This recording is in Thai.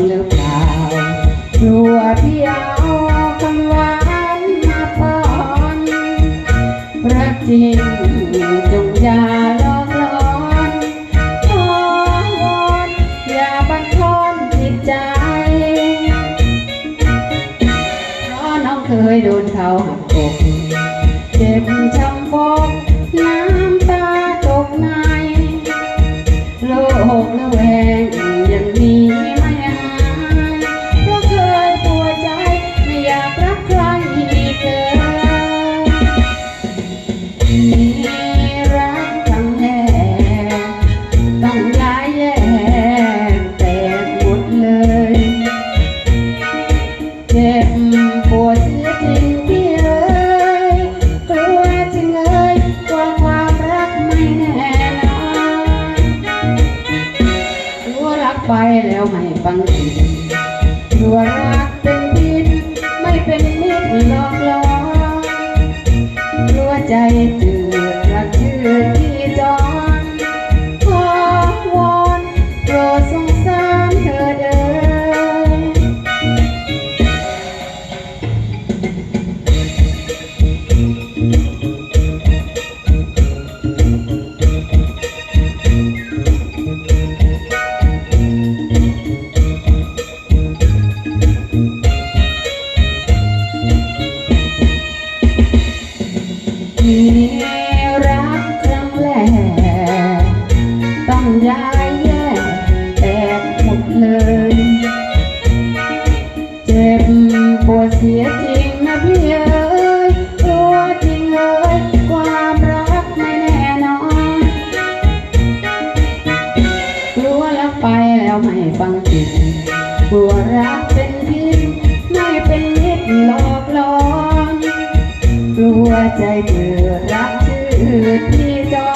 ลัวพี่เอาคำหวานมาปอนรักจริงจงอย่าหลอกหลอนขอวอนอย่าบันทอนจิตใจเพราะน้องเคยโดนเขาหักอกเจ็บช้ำบอกน้ำตาตกในโลกละแวง ไปแล้วไม่ฟังจริงรู้รักเป็นดินไม่เป็นมิตรหลอกลอนรู้ใจจื รักครั้งแรกต้องย้ายแยกแตกหมดเลย เจ็บปวดเสียจริงนะพี่เอ๋ยตัวจริงเลยความรักไม่แน่นอนกลัวแล้วไปแล้วไม่ฟังจิตกลัวรักเป็นพิษไม่เป็นมิตรหลอกหลอน กลัวใจเธอรักชื่อที่จอ